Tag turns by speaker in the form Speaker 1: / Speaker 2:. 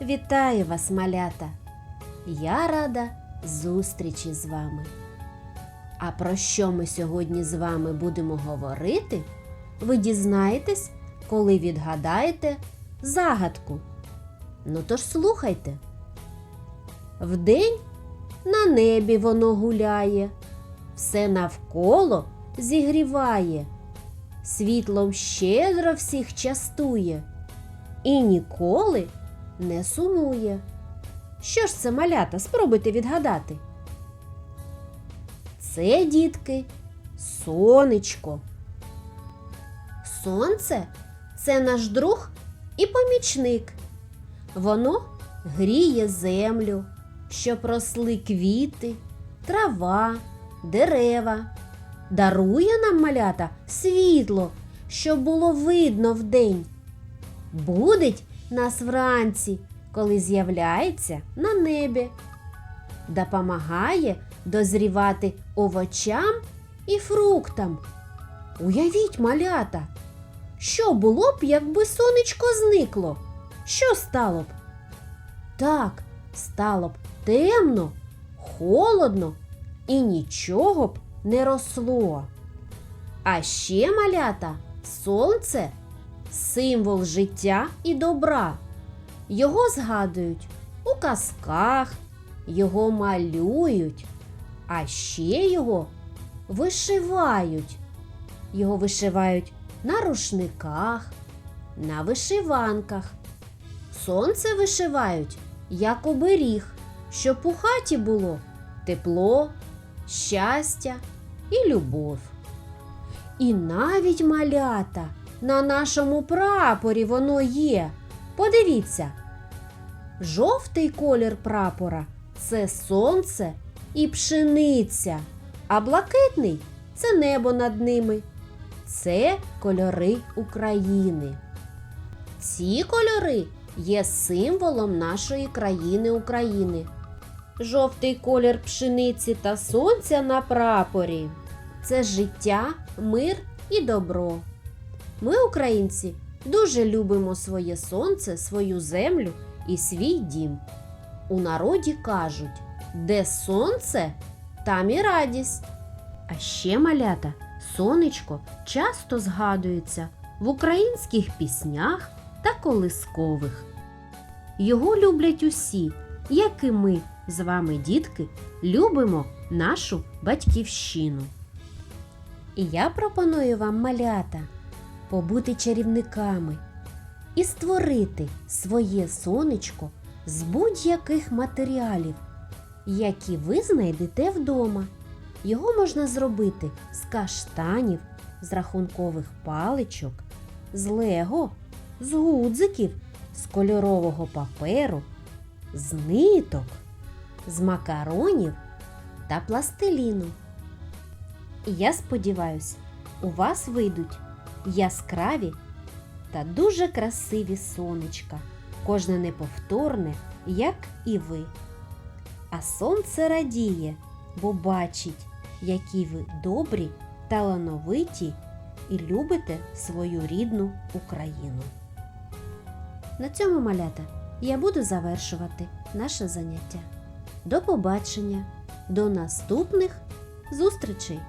Speaker 1: Вітаю вас, малята! Я рада зустрічі з вами. А про що ми сьогодні з вами будемо говорити, ви дізнаєтесь, коли відгадаєте загадку. Ну тож слухайте. Вдень на небі воно гуляє, все навколо зігріває, світлом щедро всіх частує і ніколи не сумує. Що ж це малята? Спробуйте відгадати. Це, дітки, сонечко. Сонце це наш друг і помічник. Воно гріє землю, щоб росли квіти, трава, дерева. Дарує нам малята світло, щоб було видно вдень. Будить нас вранці, коли з'являється на небі. Допомагає дозрівати овочам і фруктам. Уявіть, малята, що було б, якби сонечко зникло? Що стало б? Так, стало б темно, холодно і нічого б не росло. А ще малята, сонце символ життя і добра. Його згадують у казках, його малюють, а ще його вишивають. Його вишивають на рушниках, на вишиванках. Сонце вишивають як оберіг, щоб у хаті було тепло, щастя і любов. І навіть малята на нашому прапорі воно є. Подивіться. Жовтий колір прапора це сонце і пшениця, а блакитний це небо над ними. Це кольори України. Ці кольори є символом нашої країни України. Жовтий колір пшениці та сонця на прапорі це життя, мир і добро. Ми, українці, дуже любимо своє сонце, свою землю і свій дім. У народі кажуть, де сонце, там і радість. А ще малята, сонечко часто згадується в українських піснях та колискових. Його люблять усі, як і ми з вами, дітки, любимо нашу батьківщину. І я пропоную вам малята побути чарівниками і створити своє сонечко з будь-яких матеріалів, які ви знайдете вдома. Його можна зробити з каштанів, з рахункових паличок, з лего, з гудзиків, з кольорового паперу, з ниток, з макаронів та пластиліну. І я сподіваюся, у вас вийдуть яскраві та дуже красиві сонечка, кожне неповторне, як і ви. А сонце радіє, бо бачить, які ви добрі, талановиті і любите свою рідну Україну. На цьому малята я буду завершувати наше заняття. До побачення, до наступних зустрічей!